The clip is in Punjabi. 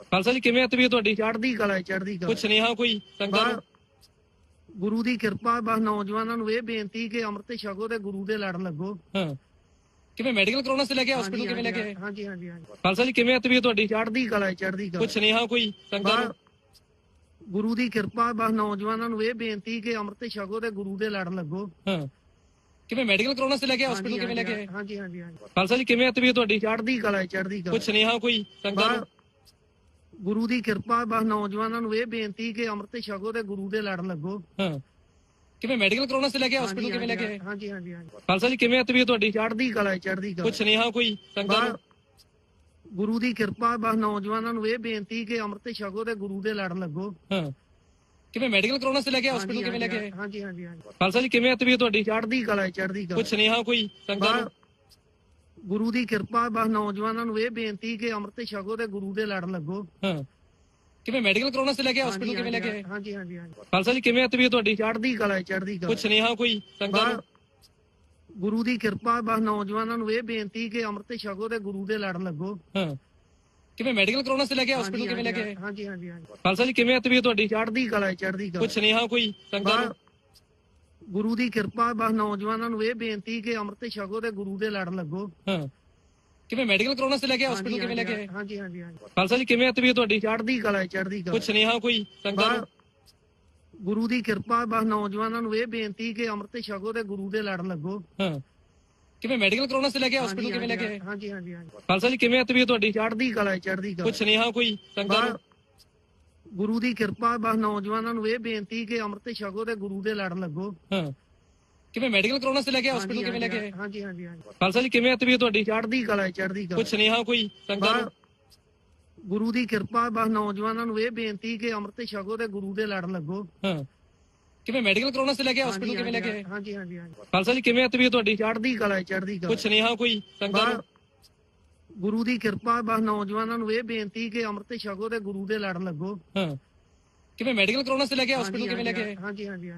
ਖਾਲਸਾ ਜੀ ਕਿਵੇਂ ਆ ਤਬੀਅਤ ਤੁਹਾਡੀ? ਚੜ੍ਹਦੀ ਕਲਾ ਹੈ, ਚੜ੍ਹਦੀ ਕਲਾ ਕੁਛ ਸੁਨੇਹਾ ਕੋਈ ਸੰਗਤਾਂ ਨੂੰ? ਗੁਰੂ ਦੀ ਕਿਰਪਾ ਬਸ ਨੌਜਵਾਨਾਂ ਨੂੰ ਇਹ ਬੇਨਤੀ ਕਿ ਅੰਮ੍ਰਿਤ ਛਕੋ ਤੇ ਗੁਰੂ ਦੇ ਲੜ ਲੱਗੋ। ਹਾਂ। ਕਿਵੇਂ ਮੈਡੀਕਲ ਕਰਾਉਣਾ ਸੀ ਲੈ ਕੇ ਹਸਪੀਟਲ ਕਿਵੇਂ ਲੈ ਕੇ ਆਏ? ਹਾਂਜੀ ਹਾਂਜੀ ਹਾਂਜੀ। ਖਾਲਸਾ ਜੀ ਕਿਵੇਂ ਆ ਤਬੀਅਤ ਤੁਹਾਡੀ? ਚੜ੍ਹਦੀ ਕਲਾ ਹੈ, ਚੜ੍ਹਦੀ ਕਲਾ ਕੁਛ ਸੁਨੇਹਾ ਕੋਈ ਸੰਗਤਾਂ ਨੂੰ? ਬਸ ਗੁਰੂ ਦੀ ਕਿਰਪਾ ਬਸ ਨੌਜਵਾਨਾਂ ਨੂੰ ਇਹ ਬੇਨਤੀ ਕਿ ਅੰਮ੍ਰਿਤ ਛਕੋ ਤੇ ਗੁਰੂ ਦੇ ਲੜ ਲੱਗੋ। ਹਾਂ। ਕਿਵੇਂ ਮੈਡੀਕਲ ਕਰਾਉਣਾ ਸੀ ਲੈ ਕੇ ਹਸਪੀਟਲ ਹਾਂਜੀ, ਕਿਵੇਂ ਲੈ ਕੇ ਆਏ? ਹਾਂਜੀ ਹਾਂਜੀ ਹਾਂਜੀ। ਖਾਲਸਾ ਜੀ ਕਿਵੇਂ ਆ ਤਬੀਅਤ ਤੁਹਾਡੀ? ਚੜ੍ਹਦੀ ਕਲਾ ਹੈ, ਚੜ੍ਹਦੀ ਕਲਾ ਕੁਛ ਸੁਨੇਹਾ ਕੋਈ ਸੰਗਤਾਂ ਨੂੰ? ਬਸ ਗੁਰੂ ਦੀ ਕਿਰਪਾ ਬਸ ਨੌਜਵਾਨਾਂ ਨੂੰ ਇਹ ਬੇਨਤੀ ਕਿ ਅੰਮ੍ਰਿਤ ਛਕੋ ਤੇ ਗੁਰੂ ਦੇ ਲੜ ਲੱਗੋ। ਹਾਂ। ਕਿਵੇਂ ਮੈਡੀਕਲ ਕਰਾਉਣਾ ਸੀ ਲੈ ਕੇ ਹਸਪੀਟਲ ਕਿਵੇਂ ਲੈ ਕੇ ਆਏ? ਹਾਂਜੀ ਹਾਂਜੀ ਹਾਂਜੀ। ਖਾਲਸਾ ਜੀ ਕਿਵੇਂ ਤਬੀਅਤ ਤੁਹਾਡੀ? ਚੜ੍ਹਦੀ ਕਲਾ ਹੈ, ਚੜ੍ਹਦੀ ਕਲਾ। ਕੁਛ ਸੁਨੇਹਾ ਕੋਈ ਸੰਗਤਾਂ ਨੂੰ ਗੁਰੂ ਦੀ ਕਿਰਪਾ ਬਸ ਨੌਜਵਾਨਾਂ ਨੂੰ ਇਹ ਬੇਨਤੀ ਕਿ ਅੰਮ੍ਰਿਤ ਛਕੋ ਤੇ ਗੁਰੂ ਦੇ ਲੜ ਲੱਗੋ। ਹਾਂ। ਕਿਵੇਂ ਮੈਡੀਕਲ ਕਰਾਉਣਾ ਸੀ ਲੈ ਕੇ ਹਸਪੀਟਲ ਕਿਵੇਂ ਲੈ ਕੇ ਆਏ? ਹਾਂਜੀ ਹਾਂਜੀ ਹਾਂਜੀ। ਖਾਲਸਾ ਜੀ ਕਿਵੇਂ ਤਬੀਅਤ ਤੁਹਾਡੀ? ਚੜ੍ਹਦੀ ਕਲਾ ਹੈ, ਚੜ੍ਹਦੀ ਕਲਾ। ਕੁਛ ਸੁਨੇਹਾ ਕੋਈ ਸੰਗਤਾਂ ਨੂੰ ਗੁਰੂ ਦੀ ਕਿਰਪਾ ਬਸ ਨੌਜਵਾਨਾਂ ਨੂੰ ਇਹ ਬੇਨਤੀ ਕਿ ਅੰਮ੍ਰਿਤ ਛਕੋ ਤੇ ਗੁਰੂ ਦੇ ਲੜ ਲੱਗੋ। ਹਾਂ। ਕਿਵੇਂ ਮੈਡੀਕਲ ਕਰਾਉਣਾ ਸੀ ਲੈ ਕੇ ਹਸਪੀਟਲ ਕਿਵੇਂ ਲੈ ਕੇ ਆਏ? ਹਾਂਜੀ ਹਾਂਜੀ ਹਾਂਜੀ। ਖਾਲਸਾ ਜੀ ਕਿਵੇਂ ਤਬੀਅਤ ਤੁਹਾਡੀ? ਚੜ੍ਹਦੀ ਕਲਾ ਹੈ, ਚੜ੍ਹਦੀ ਕਲਾ ਕੁਛ ਸੁਨੇਹਾ ਕੋਈ ਸੰਗਤਾਂ ਨੂੰ ਗੁਰੂ ਦੀ ਕਿਰਪਾ ਬਸ ਨੌਜਵਾਨਾਂ ਨੂੰ ਇਹ ਬੇਨਤੀ ਕਿ ਅੰਮ੍ਰਿਤ ਛਕੋ ਤੇ ਗੁਰੂ ਦੇ ਲੜ ਲੱਗੋ। ਹਾਂ। ਕਿਵੇਂ ਮੈਡੀਕਲ ਕਰਾਉਣਾ ਸੀ ਲੈ ਕੇ ਹਸਪੀਟਲ ਕਿਵੇਂ ਲੈ ਕੇ ਆਏ? ਹਾਂਜੀ ਹਾਂਜੀ ਹਾਂਜੀ। ਖਾਲਸਾ ਜੀ ਕਿਵੇਂ ਤਬੀਅਤ ਤੁਹਾਡੀ? ਚੜ੍ਹਦੀ ਕਲਾ ਹੈ, ਚੜ੍ਹਦੀ ਕਲਾ ਕੁਛ ਸੁਨੇਹਾ ਕੋਈ ਸੰਗਤਾਂ ਨੂੰ ਗੁਰੂ ਦੀ ਕਿਰਪਾ ਬਸ ਨੌਜਵਾਨਾਂ ਨੂੰ ਇਹ ਬੇਨਤੀ ਕਿ ਅੰਮ੍ਰਿਤ ਛਕੋ ਤੇ ਗੁਰੂ ਦੇ ਲੜ ਲੱਗੋ। ਹਾਂ। ਕਿਵੇਂ ਮੈਡੀਕਲ ਕਰਾਉਣਾ ਸੀ ਲੈ ਕੇ ਹਸਪੀਟਲ ਕਿਵੇਂ ਲੈ ਕੇ ਆਏ? ਹਾਂਜੀ ਹਾਂਜੀ ਹਾਂਜੀ। ਖਾਲਸਾ ਜੀ ਕਿਵੇਂ ਤਬੀਅਤ ਤੁਹਾਡੀ? ਚੜ੍ਹਦੀ ਕਲਾ ਹੈ, ਚੜ੍ਹਦੀ ਕਲਾ ਕੁਛ ਸੁਨੇਹਾ ਕੋਈ ਸੰਗਤਾਂ ਨੂੰ ਗੁਰੂ ਦੀ ਕਿਰਪਾ ਬਸ ਨੌਜਵਾਨਾਂ ਨੂੰ ਇਹ ਬੇਨਤੀ ਕਿ ਅੰਮ੍ਰਿਤ ਛਕੋ ਤੇ ਗੁਰੂ ਦੇ ਲੜ ਲੱਗੋ। ਹਾਂ। ਕਿਵੇਂ ਮੈਡੀਕਲ ਕਰਾਉਣਾ ਸੀ ਲੈ ਕੇ ਹਸਪੀਟਲ ਕਿਵੇਂ ਲੈ ਕੇ ਆਏ? ਹਾਂਜੀ ਹਾਂਜੀ ਹਾਂਜੀ। ਖਾਲਸਾ ਜੀ ਕਿਵੇਂ ਤਬੀਅਤ ਤੁਹਾਡੀ? ਚੜ੍ਹਦੀ ਕਲਾ ਚੜ੍ਹਦੀ ਕਲਾ ਕੁਛ ਸੁਨੇਹਾ ਕੋਈ ਸੰਗਤਾਂ ਨੂੰ ਗੁਰੂ ਦੀ ਕਿਰਪਾ ਬਸ ਨੌਜਵਾਨਾਂ ਨੂੰ ਇਹ ਬੇਨਤੀ ਕਿ ਅੰਮ੍ਰਿਤ ਛਕੋ ਤੇ ਗੁਰੂ ਦੇ ਲੜ ਲੱਗੋ। ਹਾਂ। ਕਿਵੇਂ ਮੈਡੀਕਲ ਕਰਾਉਣਾ ਸੀ ਲੈ ਕੇ ਹਸਪੀਟਲ ਕਿਵੇਂ ਲੈ ਕੇ ਆਏ? ਹਾਂਜੀ ਹਾਂਜੀ ਹਾਂਜੀ। ਖਾਲਸਾ ਜੀ ਕਿਵੇਂ ਆ ਤਬੀਅਤ ਤੁਹਾਡੀ? ਚੜ੍ਹਦੀ ਕਲਾ ਹੈ, ਚੜ੍ਹਦੀ ਕਲਾ। ਕੁਛ ਸੁਨੇਹਾ ਕੋਈ ਸੰਗਤਾਂ? ਨੂੰ ਬਸ ਗੁਰੂ ਦੀ ਕਿਰਪਾ ਬਸ ਨੌਜਵਾਨਾਂ ਨੂੰ ਇਹ ਬੇਨਤੀ ਕਿ ਅੰਮ੍ਰਿਤ ਛਕੋ ਤੇ ਗੁਰੂ ਦੇ ਲੜ ਲੱਗੋ। ਹਾਂ। ਕਿਵੇਂ ਮੈਡੀਕਲ ਕਰਾਉਣਾ ਸੀ ਲੈ ਕੇ ਹਸਪੀਟਲ ਕਿਵੇਂ ਲੈ ਕੇ ਆਏ? ਹਾਂਜੀ ਹਾਂਜੀ ਹਾਂਜੀ। ਖਾਲਸਾ ਜੀ ਕਿਵੇਂ ਆ ਤਬੀਅਤ ਤੁਹਾਡੀ? ਚੜ੍ਹਦੀ ਕਲਾ ਹੈ, ਚੜ੍ਹਦੀ ਕਲਾ ਕੁਛ ਸੁਨੇਹਾ ਕੋਈ ਸੰਗਤਾਂ ਨੂੰ? ਬਸ ਗੁਰੂ ਦੀ ਕਿਰਪਾ ਬਸ ਨੌਜਵਾਨਾਂ ਨੂੰ ਇਹ ਬੇਨਤੀ ਕਿ ਅੰਮ੍ਰਿਤ ਛਕੋ ਤੇ ਗੁਰੂ ਦੇ ਲੜ ਲੱਗੋ। ਹਾਂ। ਕਿਵੇਂ ਮੈਡੀਕਲ ਕਰਾਉਣਾ ਸੀ ਲੈ ਕੇ ਹਸਪੀਟਲ ਕਿਵੇਂ ਲੈ ਕੇ ਆਏ? ਹਾਂਜੀ ਹਾਂਜੀ ਹਾਂਜੀ।